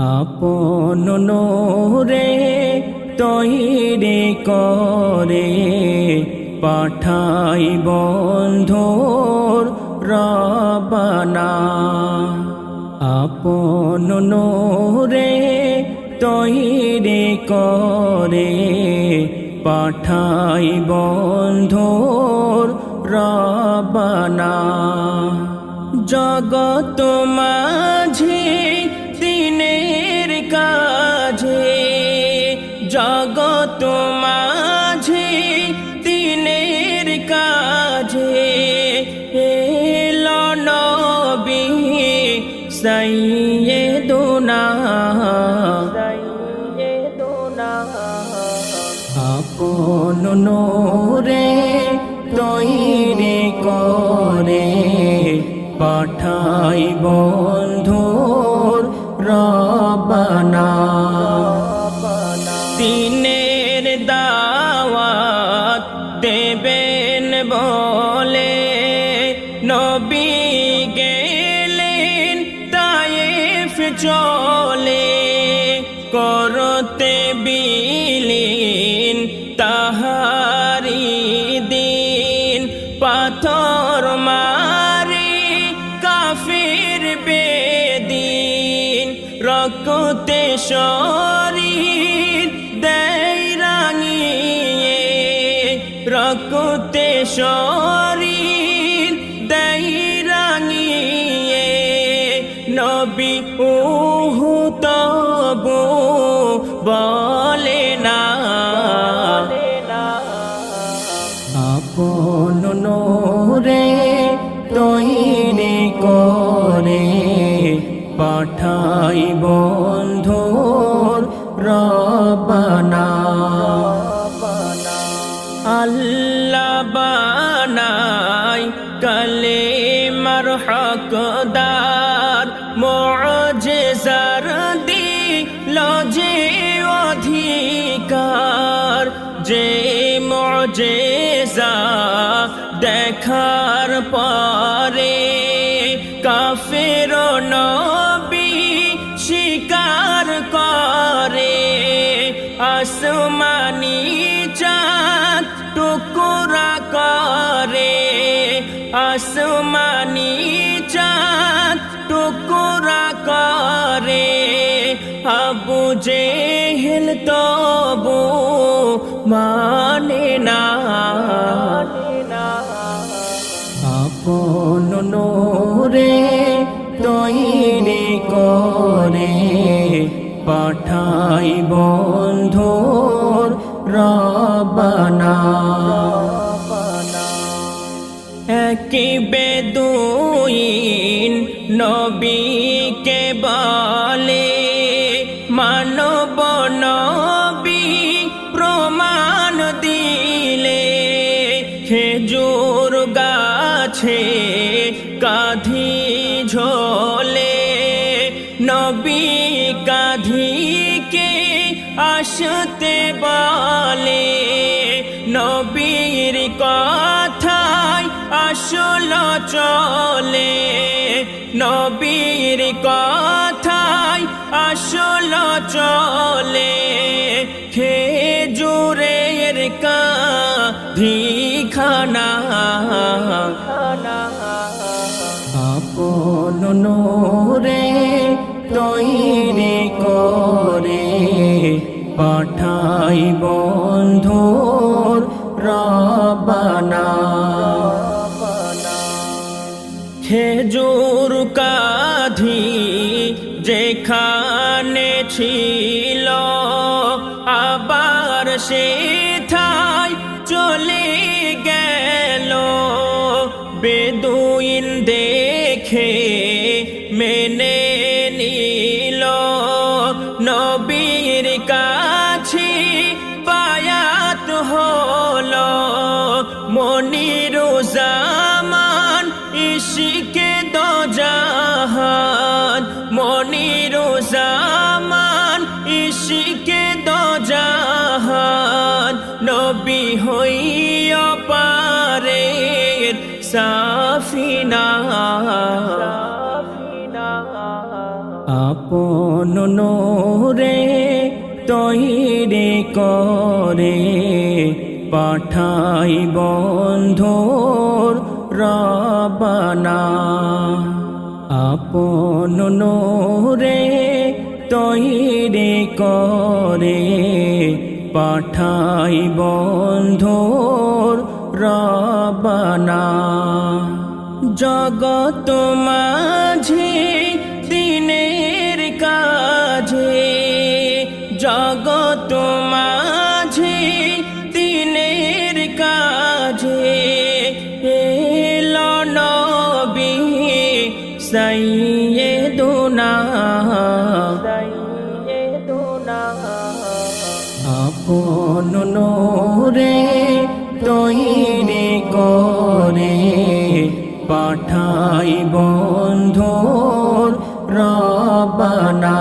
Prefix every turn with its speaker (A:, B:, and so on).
A: আপন নোরে তৈরি করে পাঠাই বন্ধুর রবানা। আপন নোরে তৈরি করে পাঠাই বন্ধুর রবানা। জগত মাঝে জগত মাঝে দিনের কাজে এলো নবী সাইয়েদুনা আপন নোরে তৈরি করে পাঠাই বন্ধুর রবানা। দিনের চলে, করতে বিলীন তাহারি দিন। পাথর মারি কাফির বেদিন। রক্তে শরীর দেয় রাঙিয়ে, রক্তে শরীর নবী উহু তবু বলে না। আপন নোরে তৈরি করে পাঠাই বন্ধুর রবানা। আল্লাহ বানাই কালে মার হকদার যে অধিকার, যে মজেজা দেখার পরে কাফের নবী শিকার করে। আসমানি চাঁদ টুকুরা করে। আসমানি চাঁদ জেহেল তবু মানে না। আপন নোরে তৈরি করে পাঠাই বন্ধুর রবানা। কি বেদুইন নবীকে বলে কাঁধি ঝোলে, নবী কাঁধিকে আসতে বলে। নবীর কথায় আসল চলে, নবীর কথায় আসল চলে। খেজুরের কাঁধি নোরে তৈরি করে পাঠাই বন্ধুর রবানা। খেজুর কাধি যেখানে ছিল, আবার সে ঠাই চলে গেল। বেদুইন মেনে নিল নবীর কাছে, বায়াত হলো মনিরুজামান ইশিকে দো জাহান মনিরুজামান ইশিকে দো জাহান নবী হইয়া পারে সাফিনা। রে তৈরি করে, পাঠাই বন্ধুর রবানা। আপন রে তৈরি করে, পাঠাই বন্ধুর রবানা। জগত মাঝে সাইয়েদুনা আপন রে তৈরি করে পাঠাই বন্ধুর রবানা।